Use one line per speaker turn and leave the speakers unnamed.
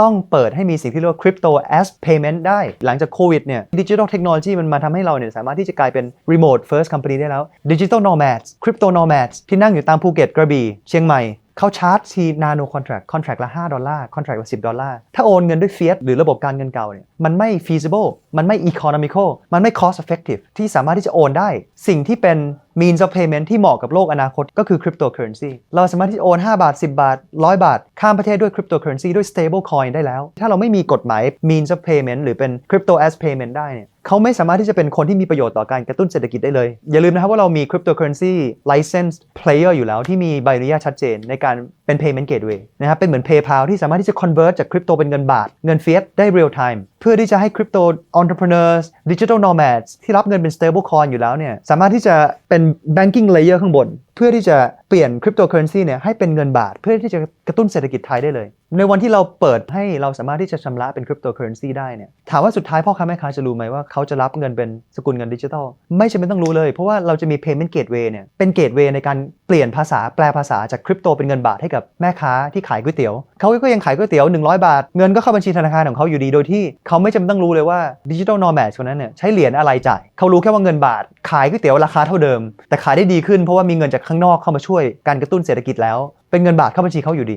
ต้องเปิดให้มีสิ่งที่เรียกว่า crypto as payment ได้ หลังจากโควิดเนี่ยดิจิทัลเทคโนโลยีมันมาทำให้เราเนี่ยสามารถที่จะกลายเป็น remote first company ได้แล้ว digital nomads crypto nomads ที่นั่งอยู่ตามภูเก็ตกระบี่เชียงใหม่ เขาชาร์จที nano contract contract ละ 5 ดอลลาร์ contract ละ 10 ดอลลาร์ ถ้าโอนเงินด้วย fiat หรือระบบการเงินเก่าเนี่ยมันไม่ feasible มันไม่ economical มันไม่ cost effective ที่สามารถที่จะโอนได้ สิ่งที่เป็น means of payment ที่เหมาะกับโลกอนาคตก็คือ cryptocurrency เราสามารถที่จะโอน 5 บาท 10 บาท 100 บาท ข้ามประเทศด้วย cryptocurrency ด้วย stable coin ได้แล้ว ถ้าเราไม่มีกฎหมาย means of payment หรือเป็น crypto as payment ได้เนี่ย เขาไม่สามารถที่จะเป็นคนที่มีประโยชน์ต่อการกระตุ้นเศรษฐกิจได้เลย อย่าลืมนะครับว่าเรามี cryptocurrency licensed player อยู่แล้วที่มีใบอนุญาตชัดเจนในการ เป็น payment gateway นะครับ เป็นเหมือน PayPal ที่สามารถที่จะ convert จากคริปโตเป็นเงินบาท เงิน fiat ได้ real time เพื่อที่จะให้ crypto entrepreneurs digital nomads ที่รับเงินเป็น stable coin อยู่แล้วเนี่ย สามารถที่จะเป็น banking layer ข้างบน เพื่อที่จะเปลี่ยน cryptocurrency เนี่ยให้เป็นเงินบาท เพื่อที่จะกระตุ้นเศรษฐกิจไทยได้เลย ในวันที่เราเปิดให้เราสามารถที่จะชำระเป็น cryptocurrency ได้เนี่ย ถามว่าสุดท้ายพ่อค้าแม่ค้าจะรู้ไหมว่าเขาจะรับเงินเป็นสกุลเงินดิจิทัล ไม่จำเป็นต้องรู้เลย เพราะว่าเราจะมี payment gateway เนี่ย เป็น gateway ในการเปลี่ยนภาษาแปลภาษาจากคริปโตเป็นเงินบาทให้กับกับแม่ค้าที่ขายก๋วยเตี๋ยวเขาก็ยังขายก๋วยเตี๋ยว 100 บาท เงินก็เข้าบัญชีธนาคารของเขาอยู่ดีโดยที่เขาไม่จำเป็นต้องรู้เลยว่าดิจิทัลนอร์แมชคนนั้นเนี่ยใช้เหรียญอะไรจ่ายเขารู้แค่ว่าเงินบาท ขายก๋วยเตี๋ยวราคาเท่าเดิม แต่ขายได้ดีขึ้นเพราะว่ามีเงินจากข้างนอกเข้ามาช่วยการกระตุ้นเศรษฐกิจแล้ว เป็นเงินบาทเข้าบัญชีเขาอยู่ดี